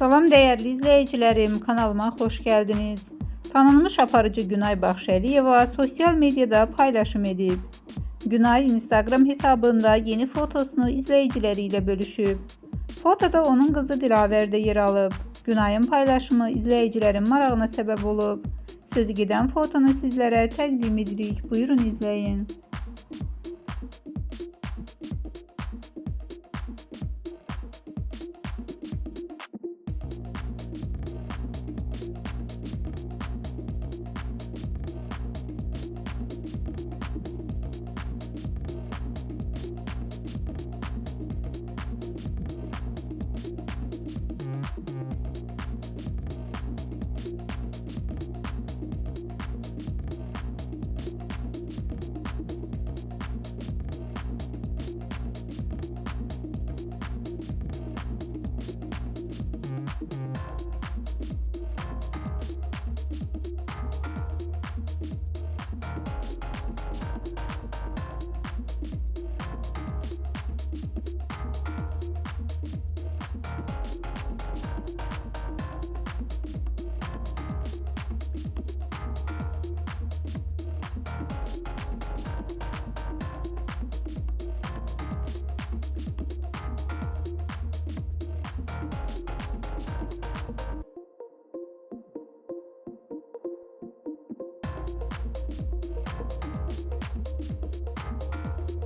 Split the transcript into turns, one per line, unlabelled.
Salam değerli izleyicilerim, kanalıma hoş geldiniz. Tanınmış aparıcı Günay Baxşəliyeva sosyal medyada paylaşım edib. Günay Instagram hesabında yeni fotosunu izleyicileriyle bölüşüb. Fotoda onun kızı Dilaver yer alıb. Günay'ın paylaşımı izleyicilerin marağına sebep olub. Sözü gedən fotonu sizlərə təqdim edirik. Buyurun izləyin.